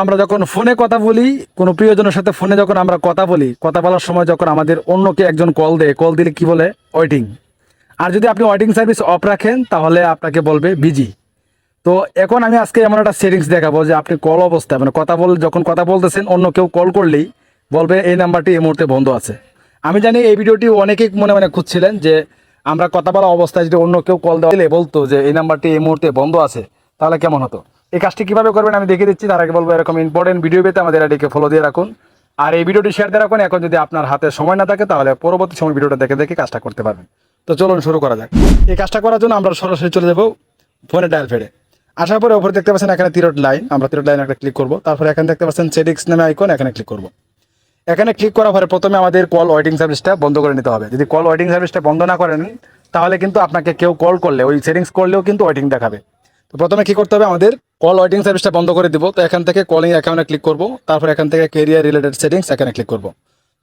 আমরা যখন ফোনে কথা বলি, কোনো প্রিয়জনের সাথে ফোনে যখন আমরা কথা বলি, কথা বলার সময় যখন আমাদের অন্যকে একজন কল দেয়, কল দিলে কি বলে? ওয়েটিং আর যদি আপনি ওয়েটিং সার্ভিস অফ রাখেন, তাহলে আপনাকে বলবে বিজি তো এখন আমি আজকে এমন একটা সেটিংস দেখাবো যে আপনি কল অবস্থায় মানে কথা বল, যখন কথা বলতেছেন, অন্য কেউ কল করলেই বলবে, এই নাম্বারটি এই মুহূর্তে বন্ধ আছে। আমি জানি এই ভিডিওটি অনেকেই মনে মনে খুঁজছিলেন যে আমরা কথা বলা অবস্থায় যদি অন্য কেউ কল দেওয়া বলতো যে, এই নাম্বারটি এই মুহূর্তে বন্ধ আছে। তাহলে কেমন হতো? এই কাজটি কীভাবে করবেন আমি দেখিয়ে দিচ্ছি, তার আগে বলব এরকম ইম্পর্টেন্ট ভিডিও পেতে আমাদের এটিকে ফলো দিয়ে রাখুন। আর এই ভিডিওটি শেয়ার দিয়ে রাখুন, এখন যদি আপনার হাতে সময় না থাকে, তাহলে পরবর্তী সময় ভিডিওটা দেখে দেখে কাজটা করতে পারবেন। তো চলুন শুরু করা যাক। এই কাজটা করার জন্য আমরা সরাসরি চলে যাব ফোনে ডায়াল ফেডে আসার পরে ওপরে দেখতে পাচ্ছেন এখানে তিরট লাইন আমরা তিরট লাইন একটা ক্লিক করব। তারপরে এখানে দেখতে পাচ্ছেন সেটিংস নামে আইকন এখানে ক্লিক করব। এখানে ক্লিক করার পরে প্রথমে আমাদের কল ওয়েটিং সার্ভিসটা বন্ধ করে নিতে হবে। যদি কল ওয়েটিং সার্ভিসটা বন্ধ না করেন, তাহলে কিন্তু আপনাকে কেউ কল করলে, ওই সেটিংস করলেও কিন্তু ওয়েটিং দেখাবে। তো প্রথমে কি করতে হবে? আমাদের কল ওয়েটিং সার্ভিসটা বন্ধ করে দিব। তো এখান থেকে কলিং অ্যাকাউন্টে ক্লিক করব। তারপর এখান থেকে কেরিয়ার রিলেটেড সেটিংস এখানে ক্লিক করব।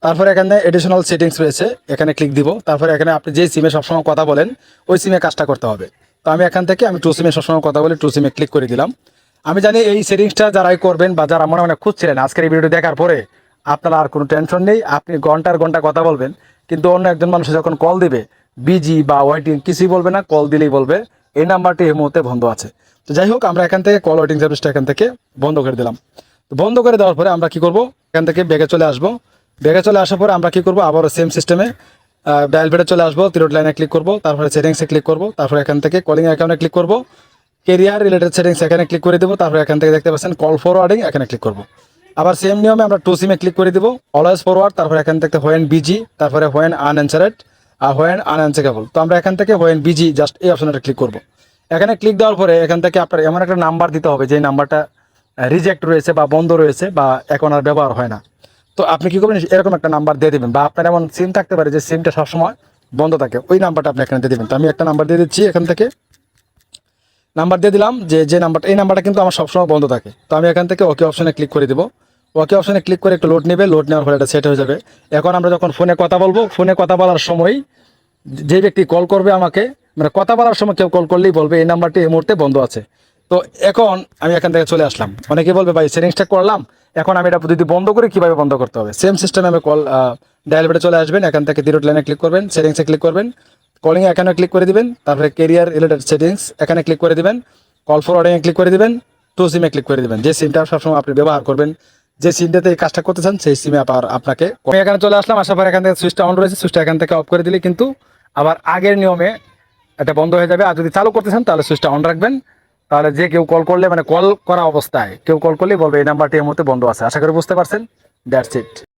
তারপর এখানে এডিশনাল সেটিংস রয়েছে, এখানে ক্লিক দিব। তারপর এখানে আপনি যে সিমে সবসময় কথা বলেন, ওই সিমে কাজটা করতে হবে। তো আমি এখান থেকে, আমি টু সিমে সবসময় কথা বলি টু সিমে ক্লিক করে দিলাম। আমি জানি এই সেটিংসটা যারাই করবেন বা যারা মনে মনে খুঁজছিলেন আজকের এই ভিডিওটি দেখার পরে, আপনার আর কোনো টেনশন নেই। আপনি ঘণ্টার ঘণ্টা কথা বলবেন। কিন্তু অন্য একজন মানুষ যখন কল দিবে বিজি বা ওয়েটিং কিছুই বলবে না কল দিলেই বলবে। এই নাম্বারটি এই মুহূর্তে বন্ধ আছে। তো যাই হোক, আমরা এখান থেকে কল ওয়েটিং সার্ভিসটা এখান থেকে বন্ধ করে দিলাম। তো বন্ধ করে দেওয়ার পরে আমরা কি করব? এখান থেকে বেগে চলে আসব। বেগে চলে আসার পরে আমরা কি করব? আবারও সেম সিস্টেমে ডায়াল চলে আসব তিরোট লাইনে ক্লিক করব, তারপরে সেটিংসে ক্লিক করব, তারপরে এখান থেকে কলিং অ্যাকাউন্টে ক্লিক করব কেরিয়ার রিলেটেড সেটিংস এখানে ক্লিক করে দেবো, তারপরে এখান থেকে দেখতে পাচ্ছেন কল ফরওয়ার্ডিং এখানে ক্লিক করব। আবার সেম নিয়মে আমরা টু সিমে ক্লিক করে দিব অলওয়েজ ফরওয়ার্ড তারপরে এখান থেকে হোয়েন বিজি তারপরে হোয়েন আনঅ্যান্সারেড আর হোয়েন আনঅ্যান্সারেবল তো আমরা এখান থেকে হোয়েন বিজি জাস্ট এই অপশনটা ক্লিক করব। এখানে ক্লিক দেওয়ার পরে এখান থেকে আপনার এমন একটা নাম্বার দিতে হবে যে নাম্বারটা রিজেক্ট রয়েছে বা বন্ধ রয়েছে বা এখন আর ব্যবহার হয় না। তো আপনি কী করবেন? এরকম একটা নাম্বার দিয়ে দেবেন বা আপনার এমন সিম থাকতে পারে যে সিমটা সবসময় বন্ধ থাকে। ওই নাম্বারটা আপনি এখানে দিয়ে দেবেন। তো আমি একটা নাম্বার দিয়ে দিচ্ছি এখান থেকে। নাম্বার দিয়ে দিলাম যে যে নাম্বারটা এই নাম্বারটা কিন্তু আমার সবসময় বন্ধ থাকে। তো আমি এখান থেকে ওকে অপশনে ক্লিক করে দিব। ওকে অপশনে ক্লিক করে একটু লোড নেবে লোড নেওয়ার পরে এটা সেট হয়ে যাবে। এখন আমরা যখন ফোনে কথা বলব ফোনে কথা বলার সময় যে ব্যক্তি কল করবে আমাকে মানে কথা বলার সময় কেউ কল করলেই বলবে, এই নাম্বারটি এই মুহূর্তে বন্ধ আছে। তো এখন আমি এখান থেকে চলে আসলাম। অনেকে বলবে, ভাই সেটিংসটা করলাম, এখন আমি এটা যদি বন্ধ করি, কীভাবে বন্ধ করতে হবে? সেম সিস্টেমে আমি কল ডায়াল বেটে চলে আসবেন, এখান থেকে জিরো লাইনে ক্লিক করবেন সেটিংসে ক্লিক করবেন কলিং এখানে ক্লিক করে দিবেন, তারপরে কেরিয়ার রিলেটেড সেটিংস এখানে ক্লিক করে দিবেন কল ফরওয়ার্ডিংয়ে ক্লিক করে দিবেন টু সিমে ক্লিক করে দিবেন। যে সিমটা সবসময় আপনি ব্যবহার করবেন যে সিমটাতে এই কাজটা করতে চান সেই সিমে আবার আপনাকে আমি এখানে চলে আসলাম আসার পর এখান থেকে সুইচটা অন রয়েছে সুইচটা এখান থেকে অফ করে দিলে কিন্তু আবার আগের নিয়মে এটা বন্ধ হয়ে যাবে। আর যদি চালু করতে চান তাহলে সুইচটা অন রাখবেন। তাহলে যে কেউ কল করলে মানে কল করা অবস্থায়, কেউ কল করলেই বলবে, এই নাম্বারটি এই মুহূর্তে বন্ধ আছে। আশা করি বুঝতে পারছেন। That's it